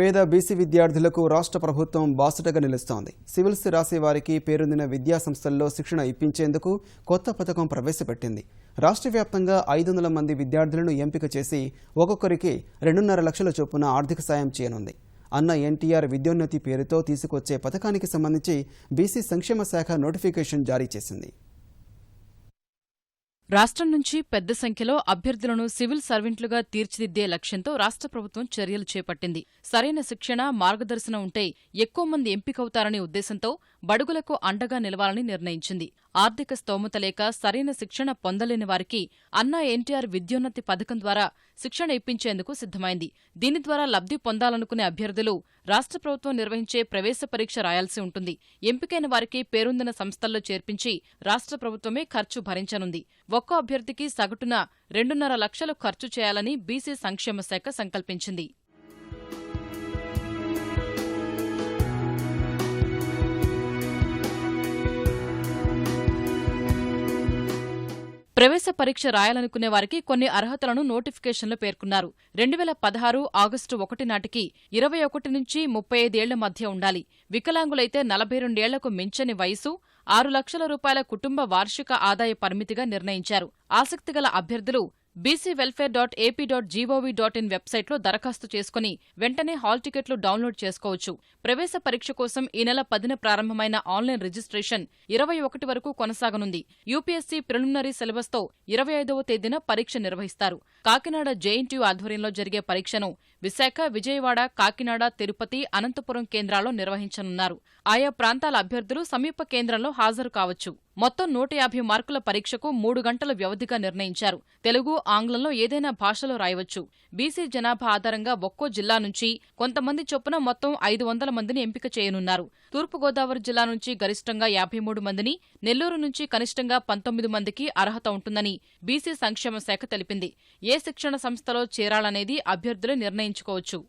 పేద బీసీ విద్యార్థులకు రాష్ట్ర ప్రభుత్వం బాసటగా నిలుస్తోంది. సివిల్స్ రాసే వారికి పేరొందిన విద్యా సంస్థల్లో శిక్షణ ఇప్పించేందుకు కొత్త పథకం ప్రవేశపెట్టింది. రాష్ట్ర వ్యాప్తంగా ఐదు వందల మంది విద్యార్థులను ఎంపిక చేసి ఒక్కొక్కరికి రెండున్నర లక్షల చొప్పున ఆర్థిక సాయం చేయనుంది. అన్న ఎన్టీఆర్ విద్యోన్నతి పేరుతో తీసుకొచ్చే పథకానికి సంబంధించి బీసీ సంక్షేమ శాఖ నోటిఫికేషన్ జారీ చేసింది. రాష్ట్రం నుంచి పెద్ద సంఖ్యలో అభ్యర్థులను సివిల్ సర్వెంట్లుగా తీర్చిదిద్దే లక్ష్యంతో రాష్ట్ర ప్రభుత్వం చర్యలు చేపట్టింది. సరైన శిక్షణ మార్గదర్శనం ఉంటే ఎక్కువ మంది ఎంపికవుతారనే ఉద్దేశంతో బడుగులకు అండగా నిలవాలని నిర్ణయించింది. ఆర్థిక స్తోమత లేక సరైన శిక్షణ పొందలేని వారికి అన్నా ఎన్టీఆర్ విద్యోన్నతి పథకం ద్వారా శిక్షణ ఇప్పించేందుకు సిద్ధమైంది. దీని ద్వారా లబ్ధి పొందాలనుకునే అభ్యర్థులు రాష్ట్ర ప్రభుత్వం నిర్వహించే ప్రవేశ పరీక్ష రాయాల్సి ఉంటుంది. ఎంపికైన వారికి పేరొందిన సంస్థల్లో చేర్పించి రాష్ట్ర ప్రభుత్వమే ఖర్చు భరించనుంది. ఒక్కో అభ్యర్థికి సగటున రెండున్నర లక్షలు ఖర్చు చేయాలని బీసీ సంక్షేమ శాఖ సంకల్పించింది. ప్రవేశ పరీక్ష రాయాలనుకునే వారికి కొన్ని అర్హతలను నోటిఫికేషన్లో పేర్కొన్నారు. రెండు వేల పదహారు ఆగస్టు ఒకటి నాటికి ఇరవై ఒకటి నుంచి ముప్పై ఐదేళ్ళ మధ్య ఉండాలి. వికలాంగులైతే నలభై రెండేళ్ళకు మించని వయసు ఆరు లక్షల రూపాయల కుటుంబ వార్షిక ఆదాయ పరిమితిగా నిర్ణయించారు. ఆసక్తిగల అభ్యర్థులు BC welfare dot AP dot GOV dot in వెబ్సైట్లో దరఖాస్తు చేసుకుని వెంటనే హాల్ టికెట్లు డౌన్లోడ్ చేసుకోవచ్చు. ప్రవేశ పరీక్ష కోసం ఈ నెల పదిన ప్రారంభమైన ఆన్లైన్ రిజిస్ట్రేషన్ ఇరవై ఒకటి వరకు కొనసాగనుంది. యూపీఎస్సీ ప్రిలిమినరీ సిలబస్తో ఇరవై ఐదవ తేదీన పరీక్ష నిర్వహిస్తారు. కాకినాడ జేఎన్టీయూ ఆధ్వర్యంలో జరిగే పరీక్షను విశాఖ విజయవాడ కాకినాడ తిరుపతి అనంతపురం కేంద్రాల్లో నిర్వహించనున్నారు. ఆయా ప్రాంతాల అభ్యర్థులు సమీప కేంద్రంలో హాజరు కావచ్చు. మొత్తం నూట యాభై మార్కుల పరీక్షకు మూడు గంటల వ్యవధిగా నిర్ణయించారు. తెలుగు ఆంగ్లంలో ఏదైనా భాషలో రాయవచ్చు. బీసీ జనాభా ఆధారంగా ఒక్కో జిల్లా నుంచి కొంతమంది చొప్పున మొత్తం ఐదు వందల మందిని ఎంపిక చేయనున్నారు. తూర్పుగోదావరి జిల్లా నుంచి గరిష్టంగా యాభై మూడు మందిని నెల్లూరు నుంచి కనిష్టంగా పంతొమ్మిది మందికి అర్హత ఉంటుందని బీసీ సంక్షేమ శాఖ తెలిపింది. ఏ శిక్షణ సంస్థలో చేరాలనేది అభ్యర్థులు నిర్ణయించుకోవచ్చు.